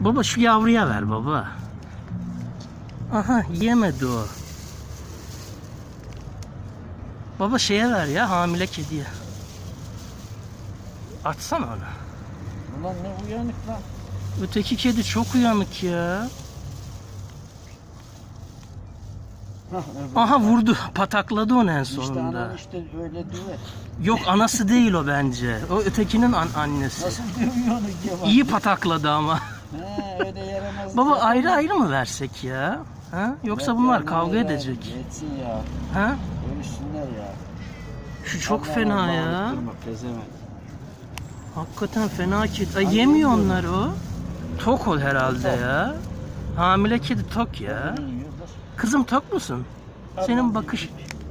Baba şu yavruya ver baba. Aha yemedi o. Baba şeye ver ya hamile kediye. Atsana onu. Ulan ne uyanık lan. Öteki kedi çok uyanık ya. Aha vurdu. Patakladı onu en İşte sonunda. anan işte öyle diyor. Yok anası değil o bence. O ötekinin an- annesi. Nasıl uyanık ya bak. İyi patakladı ama. He öyle yaramaz. Baba ayrı ayrı mı versek ya? Ha? Yoksa bunlar kavga edecek. Etsin ya. Ha? Ölüsünler ya. Şu çok Allah fena Allah, ya. Durma pezevenk. Hakikaten fena kedi. Ay Ay, yemiyor yemiyor. onlar o. Tok ol herhalde Tok. ya. Hamile kedi tok ya. Yiyorlar? Kızım tok musun? Senin bakış...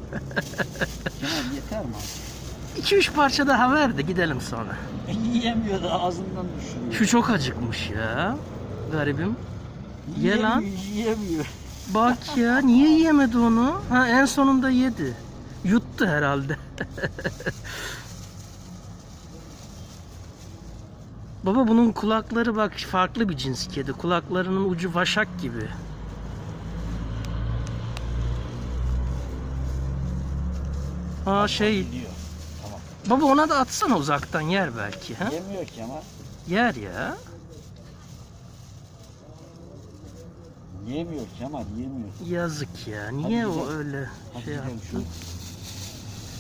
Kemal yeter mi? 2-3 parça daha ver de gidelim sonra. Yiyemiyor da ağzından düşürüyor. Şu çok acıkmış ya. Garibim. ye lan. Yiyemiyor, Yiyemiyor. Bak ya niye yiyemedi onu? Ha en sonunda yedi. Yuttu herhalde. Baba bunun kulakları bak farklı bir cins kedi. Kulaklarının ucu vaşak gibi. Aa şey. Baba ona da atsana uzaktan yer belki ha? Yemiyor Kemal. Yer ya. Yemiyor Kemal yemiyor. Yazık ya. Niye Hadi o gidelim. öyle Hadi şey gidelim yaptı? şu